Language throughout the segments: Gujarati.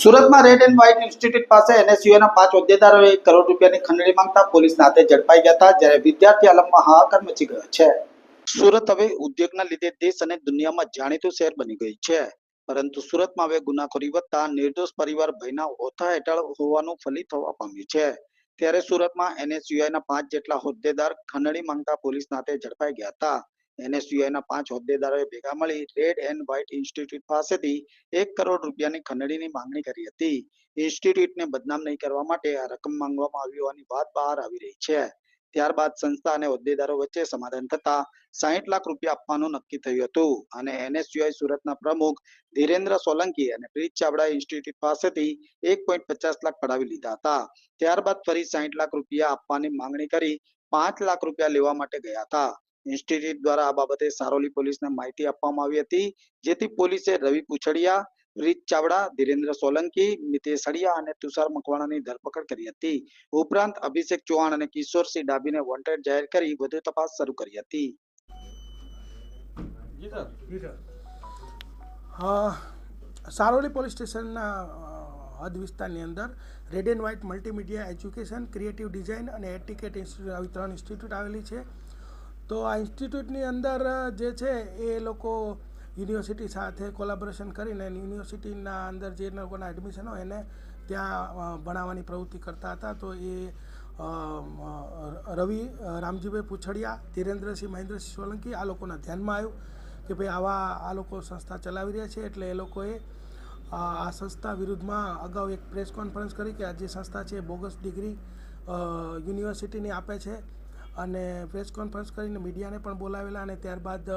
સુરતમાં રેડ એન્ડ વ્હાઇટ ઇન્સ્ટિટ્યૂટ પાસે એનએસયુના પાંચ હોદ્દેદારોએ એક કરોડ રૂપિયાની ખંડણી માંગતા પોલીસના હાથે ઝડપાઈ ગયા હતા, જ્યારે વિદ્યાર્થી આલમમાં હાહાકાર મચી ગયો છે. સુરત હવે ઉદ્યોગના લીધે દેશ અને દુનિયામાં જાણીતું શહેર બની ગઈ છે. પરંતુ સુરતમાં હવે ગુનાખોરી વધતા નિર્દોષ પરિવાર ભયના ઓથા હેઠળ હોવાનું ફલિત થવા પામ્યું છે. ત્યારે સુરતમાં એનએસયુઆઈના પાંચ જેટલા હોદ્દેદાર ખંડણી માંગતા પોલીસના હાથે ઝડપાઈ ગયા હતા. એનએસયુઆઈના પાંચ હોદ્દેદારોએ ભેગા મળી રેડ એન્ડ વ્હાઇટ ઇન્સ્ટિટ્યૂટ પાસેથી એક કરોડ રૂપિયાની ખંડણીની માંગણી કરી હતી. ઇન્સ્ટિટ્યૂટને બદનામ નહીં કરવા માટે આ રકમ માંગવામાં આવી હોવાની વાત બહાર આવી રહી છે. ત્યારબાદ સંસ્થા અને હોદ્દેદારો વચ્ચે સમાધાન થતા સાહીઠ લાખ રૂપિયા આપવાનું નક્કી થયું હતું. અને એનએસયુઆઈ સુરતના પ્રમુખ ધીરેન્દ્ર સોલંકી અને પ્રીત ચાવડા ઇન્સ્ટિટ્યૂટ પાસેથી એક પોઈન્ટ પચાસ લાખ પડાવી લીધા હતા. ત્યારબાદ ફરી સાહીઠ લાખ રૂપિયા આપવાની માંગણી કરી પાંચ લાખ રૂપિયા લેવા માટે ગયા હતા. ઇન્સ્ટિટ્યૂટ દ્વારા આ બાબતે સારોલી પોલીસને માહિતી આપવામાં આવી હતી. જેથી પોલીસે રવિ પૂછડિયા રીત ચાવડા ધીરેન્દ્ર સોલંકી મિતેશ હળિયા અને તુષાર મકવાણાની ધરપકડ કરી હતી. ઉપરાંત અભિષેક ચૌહાણ અને કિશોરસિંહ ડાબીને વોન્ટેડ જાહેર કરી વધુ તપાસ શરૂ કરી હતી. Ji sir ji sir uh, Saroli police સ્ટેશનના હદ વિસ્તારની અંદર red and white multimedia education creative design અને એટિકેટ ઇન્સ્ટિટ્યૂટ આવી ત્રણ ઇન્સ્ટિટ્યૂટ આવેલી છે. તો આ ઇન્સ્ટિટ્યૂટની અંદર જે છે એ લોકો યુનિવર્સિટી સાથે કોલાબોરેશન કરીને યુનિવર્સિટીના અંદર જે લોકોના એડમિશન હોય એને ત્યાં ભણાવવાની પ્રવૃત્તિ કરતા હતા. તો એ રવિ રામજીભાઈ પૂછડિયા, ધીરેન્દ્રસિંહ મહેન્દ્રસિંહ સોલંકી આ લોકોના ધ્યાનમાં આવ્યું કે ભાઈ આવા આ લોકો સંસ્થા ચલાવી રહ્યા છે એટલે એ લોકોએ આ સંસ્થા વિરુદ્ધમાં અગાઉ એક પ્રેસ કોન્ફરન્સ કરી કે આ જે સંસ્થા છે બોગસ ડિગ્રી યુનિવર્સિટીની આપે છે. અને પ્રેસ કોન્ફરન્સ કરીને મીડિયાને પણ બોલાવેલા અને ત્યારબાદ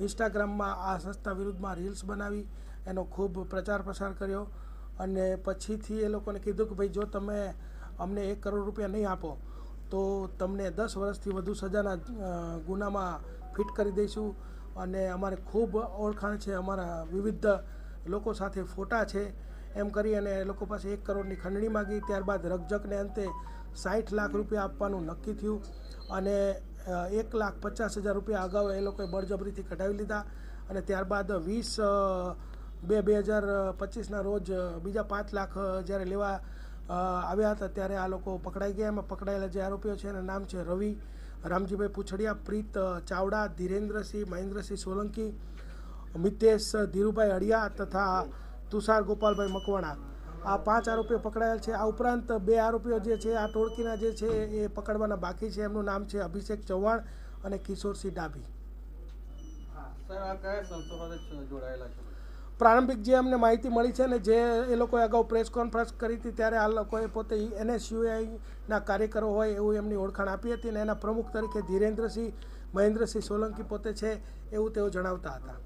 ઇન્સ્ટાગ્રામમાં આ સંસ્થા વિરુદ્ધમાં રીલ્સ બનાવી, એનો ખૂબ પ્રચાર પ્રસાર કર્યો. અને પછીથી એ લોકોને કીધું કે, ભાઈ, જો તમે અમને એક કરોડ રૂપિયા નહીં આપો, તો તમને દસ વર્ષથી વધુ સજાના ગુનામાં ફિટ કરી દઈશું. અને અમારે ખૂબ ઓળખાણ છે, અમારા વિવિધ લોકો સાથે ફોટા છે. એમ કરી અને એ લોકો પાસે એક કરોડની ખંડણી માગી. ત્યારબાદ રકઝકને અંતે સાઠ લાખ રૂપિયા આપવાનું નક્કી થયું અને એક લાખ પચાસ હજાર રૂપિયા અગાઉ એ લોકોએ બળજબરીથી કઢાવી લીધા અને ત્યારબાદ વીસ બે બે હજાર પચીસના રોજ બીજા પાંચ લાખ જ્યારે લેવા આવ્યા હતા ત્યારે આ લોકો પકડાઈ ગયા. એમાં પકડાયેલા જે આરોપીઓ છે એના નામ છે રવિ, રામજીભાઈ પૂછડિયા, પ્રીત ચાવડા, ધીરેન્દ્રસિંહ, મહેન્દ્રસિંહ સોલંકી, મિતેશ, ધીરુભાઈ અડિયા તથા તુષાર ગોપાલભાઈ મકવાણા. આ પાંચ આરોપીઓ પકડાયેલ છે. આ ઉપરાંત બે આરોપીઓ જે છે આ ટોળકીના જે છે એ પકડવાના બાકી છે. એમનું નામ છે અભિષેક ચૌહાણ અને કિશોરસિંહ ડાભી. પ્રારંભિક જે અમને માહિતી મળી છે ને જે એ લોકોએ અગાઉ પ્રેસ કોન્ફરન્સ કરી હતી ત્યારે આ લોકોએ પોતે એનએસયુઆઈના કાર્યકરો હોય એવું એમની ઓળખાણ આપી હતી અને એના પ્રમુખ તરીકે ધીરેન્દ્રસિંહ મહેન્દ્રસિંહ સોલંકી પોતે છે એવું તેઓ જણાવતા હતા.